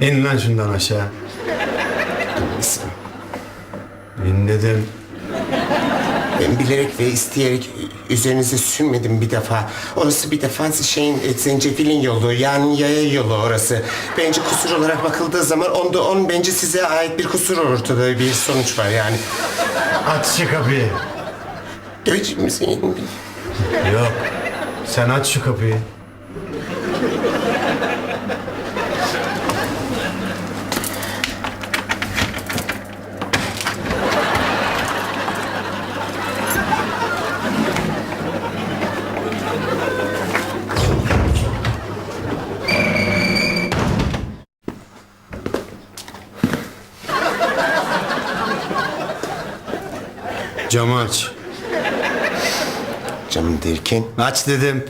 İn lan şundan aşağı. İn dedim. Ben bilerek ve isteyerek üzerinize sürmedim bir defa. Orası bir defa şeyin e, zencefilin yolu yani yaya yolu orası. Bence kusur olarak bakıldığı zaman onda on bence size ait bir kusur ortada bir sonuç var yani. At şu kapıyı. Dövecek misin? Yok. Sen aç şu kapıyı. Camı aç. Canım derken Aç dedim.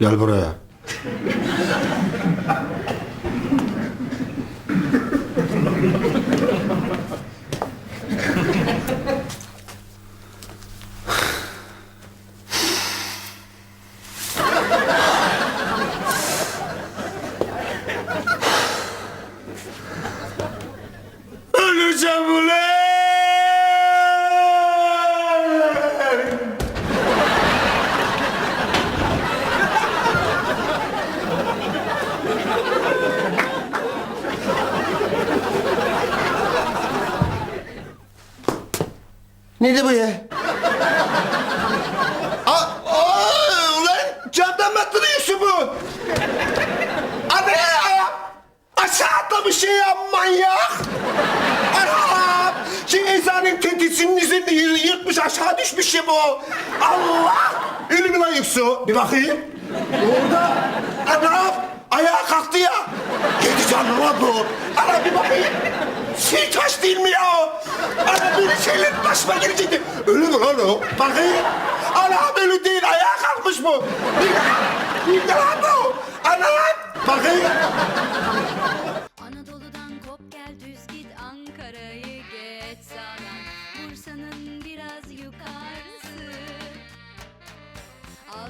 Gel buraya. Öleceğim ulan! Neydi bu ya? Aa, aa, ulan camdan mı bu? Ana ya! Aşağı atlamış ya manyak! Tentisinin üzerinde yı- yırtmış aşağı düşmüş ya bu. Allah! Ölü mü lan yoksa? Bir bakayım. Orada. Anam! Ayağa kalktı ya. Yedi canlı lan bu. Ana bir bakayım. Şey taş değil mi ya? Ana böyle şeyler başıma gelecekti. Ölü mü lan o? Bakayım. Anam ölü değil. Ayağa kalkmış bu. Bir, bir lan bu. Anam! Bakayım.